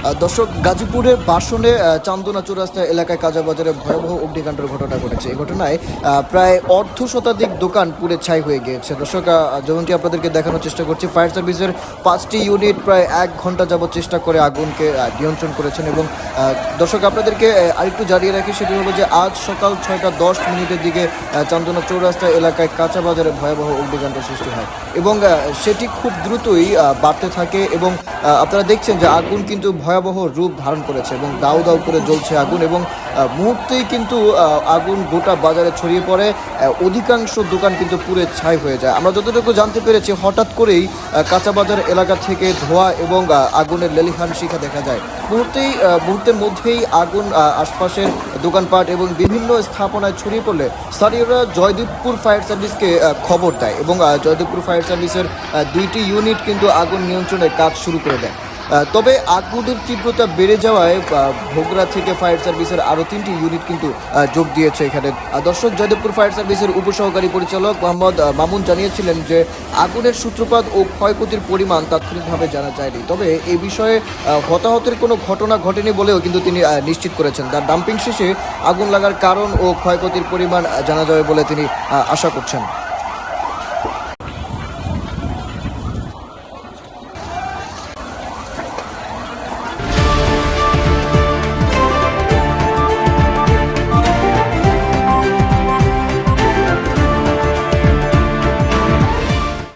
দর্শক, গাজীপুরের বাসনে চান্দনা চৌরাস্তা এলাকায় কাজাবাজারে ভয়াবহ অগ্নিকাণ্ডের ঘটনা ঘটেছে। এই ঘটনায় প্রায় অর্ধ শতাধিক দোকান পুড়ে ছাই হয়ে গিয়েছে। দর্শক যেমনটি আপনাদেরকে দেখানোর চেষ্টা করছি, ফায়ার সার্ভিসের পাঁচটি ইউনিট প্রায় এক ঘণ্টা যাবত চেষ্টা করে আগুনকে নিয়ন্ত্রণ করেছেন এবং দর্শক, আপনাদেরকে আরেকটু জানিয়ে রাখি, সেটি হলো যে আজ সকাল ছয়টা দশ মিনিটের দিকে চান্দনা চৌরাস্তা এলাকায় কাঁচা বাজারে ভয়াবহ অগ্নিকাণ্ড সৃষ্টি হয় এবং সেটি খুব দ্রুতই বাড়তে থাকে এবং আপনারা দেখছেন যে আগুন কিন্তু ভয়াবহ রূপ ধারণ করেছে এবং দাউ দাউ করে জ্বলছে আগুন এবং মুহূর্তেই কিন্তু আগুন গোটা বাজারে ছড়িয়ে পড়ে। অধিকাংশ দোকান কিন্তু পুড়ে ছাই হয়ে যায়। আমরা যতটুকু জানতে পেরেছি, হঠাৎ করেই কাঁচা বাজার এলাকা থেকে ধোঁয়া এবং আগুনের লেলিহান শিখা দেখা যায়। মুহূর্তেই মুহূর্তের মধ্যেই আগুন আশপাশের দোকানপাট এবং বিভিন্ন স্থাপনায় ছড়িয়ে পড়লে স্থানীয়রা জয়দীপপুর ফায়ার সার্ভিসকে খবর দেয় এবং জয়দীপপুর ফায়ার সার্ভিসের দুইটি ইউনিট কিন্তু আগুন নিয়ন্ত্রণে কাজ শুরু করে দেয়। তবে আগুনের তীব্রতা বেড়ে যাওয়ায় ভোগড়া থেকে ফায়ার সার্ভিসের আরও তিনটি ইউনিট কিন্তু যোগ দিয়েছে এখানে। দর্শক, জয়দেবপুর ফায়ার সার্ভিসের উপসহকারী পরিচালক মোহাম্মদ মামুন জানিয়েছিলেন যে আগুনের সূত্রপাত ও ক্ষয়ক্ষতির পরিমাণ তাৎক্ষণিকভাবে জানা যায়নি। তবে এই বিষয়ে হতাহতের কোনো ঘটনা ঘটেনি বলেও কিন্তু তিনি নিশ্চিত করেছেন। তার ডাম্পিং শেষে আগুন লাগার কারণ ও ক্ষয়ক্ষতির পরিমাণ জানা যাবে বলে তিনি আশা করছেন।